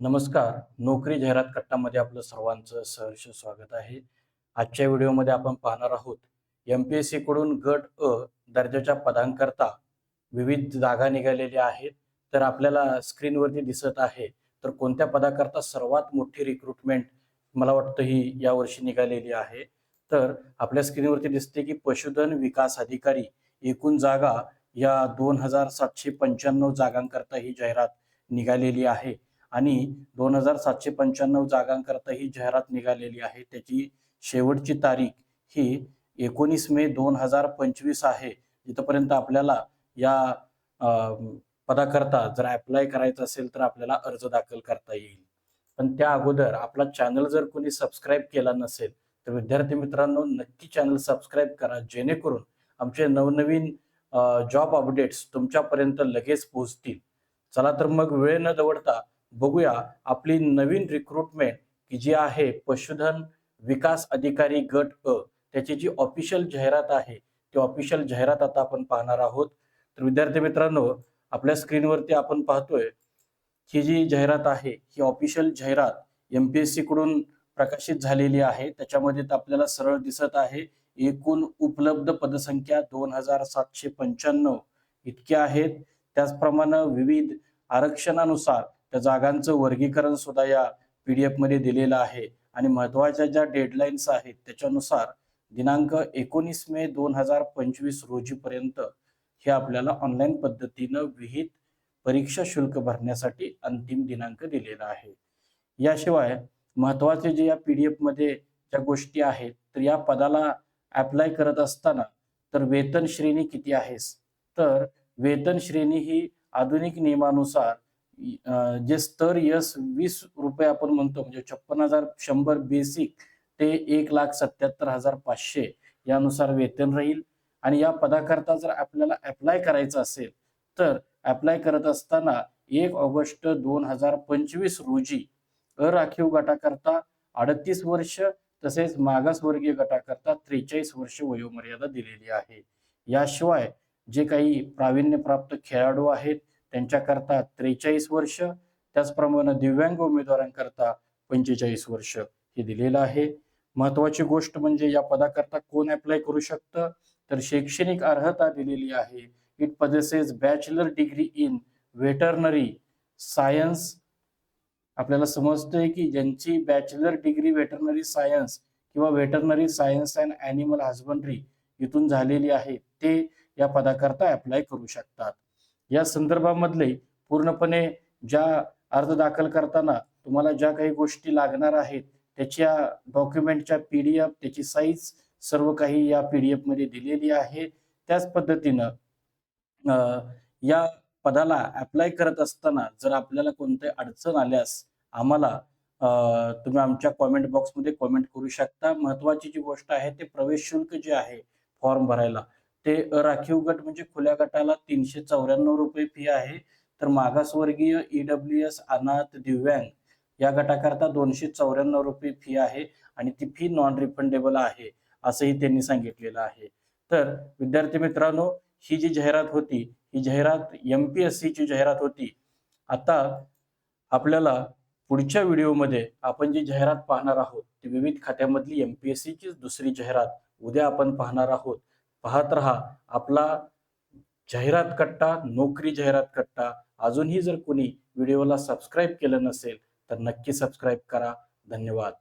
नमस्कार. नोकरी जाहिरात कट्टामध्ये आपलं सर्वांचं सहर्ष स्वागत आहे. आजच्या व्हिडिओमध्ये आपण पाहणार आहोत एम पी एस सीकडून गट अ दर्जाच्या पदांकरता विविध जागा निघालेल्या आहेत. तर आपल्याला स्क्रीनवरती दिसत आहे. तर कोणत्या पदाकरता सर्वात मोठी रिक्रुटमेंट मला वाटतं ही यावर्षी निघालेली आहे? तर आपल्या स्क्रीनवरती दिसते की पशुधन विकास अधिकारी एकूण जागा या दोन हजार सातशे पंच्याण्णव जागांकरता ही जाहिरात निघालेली आहे. आणि दोन हजार सातशे पंच्याण्णव जागांकरता ही जाहिरात निघालेली आहे. त्याची शेवटची तारीख ही एकोणीस मे दोन हजार पंचवीस आहे. इथपर्यंत आपल्याला या पदाकरता जर अप्लाय करायचं असेल तर आपल्याला अर्ज दाखल करता येईल. पण त्या अगोदर आपला चॅनल जर कोणी सबस्क्राईब केला नसेल तर विद्यार्थी मित्रांनो नक्की चॅनल सबस्क्राईब करा. जेणेकरून आमचे नवनवीन जॉब अपडेट्स तुमच्यापर्यंत लगेच पोहोचतील. चला तर मग वेळ न दवडता बघूया आपली नवीन रिक्रुटमेंट की जी आहे पशुधन विकास अधिकारी गट अ. त्याची जी ऑफिशियल जाहिरात आहे ती ऑफिशियल जाहिरात आता आपण पाहणार आहोत. तर विद्यार्थी मित्रांनो आपल्या स्क्रीनवरती आपण पाहतोय ही जी जाहिरात आहे ही ऑफिशियल जाहिरात एम पी एस सी कडून प्रकाशित झालेली आहे. त्याच्यामध्ये तर आपल्याला सरळ दिसत आहे एकूण उपलब्ध पदसंख्या दोन हजार सातशे पंच्याण्णव इतक्या आहेत. त्याचप्रमाणे विविध आरक्षणानुसार त्या जागांचं वर्गीकरण सुद्धा या पीडीएफमध्ये दिलेलं आहे. आणि महत्त्वाच्या ज्या डेडलाईन्स आहेत त्याच्यानुसार दिनांक एकोणीस मे दोन हजार पंचवीस रोजीपर्यंत हे आपल्याला ऑनलाईन पद्धतीनं विहित परीक्षा शुल्क भरण्यासाठी अंतिम दिनांक दिलेला आहे. याशिवाय महत्त्वाचे जे या पी डी एफमध्ये ज्या गोष्टी आहेत तर या पदाला अप्लाय करत असताना तर वेतन श्रेणी किती आहेस? तर वेतन श्रेणी ही आधुनिक नियमानुसार जे स्तर यस वीस रुपये आपण म्हणतो म्हणजे छप्पन हजार शंभर बेसिक ते एक लाख सत्याहत्तर हजार पाचशे यानुसार वेतन राहील. आणि या पदाकरता जर आपल्याला अप्लाय करायचं असेल तर अप्लाय करत असताना एक ऑगस्ट दोन हजार पंचवीस रोजी अराखीव गटाकरता अडतीस वर्ष तसेच मागासवर्गीय गटाकरता त्रेचाळीस वर्ष वयोमर्यादा दिलेली आहे. याशिवाय जे काही प्रावीण्यप्राप्त खेळाडू आहेत त्यांच्याकरता त्रेचाळीस वर्ष त्याचप्रमाणे दिव्यांग उमेदवारांकरता पंचेचाळीस वर्ष हे दिलेलं आहे. महत्वाची गोष्ट म्हणजे या पदाकरता कोण अप्लाय करू शकतं? तर शैक्षणिक अर्हता दिलेली आहे. It possesses bachelor degree in veterinary science आपल्याला समजतंय की ज्यांची बॅचलर डिग्री वेटरनरी सायन्स किंवा veterinary science and animal husbandry इथून झालेली आहे ते या पदाकरता अप्लाय करू शकतात. या संदर्भामधले पूर्णपणे ज्या अर्ज दाखल करताना तुम्हाला ज्या काही गोष्टी लागणार आहेत त्याच्या डॉक्युमेंटच्या पी डी एफ त्याची साईज सर्व काही या पी डी एफमध्ये दिलेली आहे. त्याच पद्धतीनं या पदाला अप्लाय करत असताना जर आपल्याला कोणते अडचण आल्यास आम्हाला तुम्ही आमच्या कॉमेंट बॉक्समध्ये कॉमेंट करू शकता. महत्वाची जी गोष्ट आहे ते प्रवेश शुल्क जे आहे फॉर्म भरायला ते राखीव गट म्हणजे खुल्या गटाला तीनशे चौऱ्याण्णव रुपये फी आहे. तर मागासवर्गीय ईडब्ल्यू एस अनाथ दिव्यांग या गटाकरता दोनशे चौऱ्याण्णव रुपये फी आहे आणि ती फी नॉन रिफंडेबल आहे असंही त्यांनी सांगितलेलं आहे. तर विद्यार्थी मित्रांनो ही जी जाहिरात होती ही जाहिरात एम पी एस सीची जाहिरात होती आता आपल्याला पुढच्या व्हिडिओमध्ये आपण जी जाहिरात पाहणार आहोत ती विविध खात्यामधली एम पी एस सीचीच दुसरी जाहिरात उद्या आपण पाहणार आहोत. पाहत रहा. आपला जाहिरात कट्टा नोकरी जाहिरात कट्टा अजूनही जर कोणी व्हिडिओला सबस्क्राईब केलं नसेल तर नक्की सबस्क्राईब करा. धन्यवाद.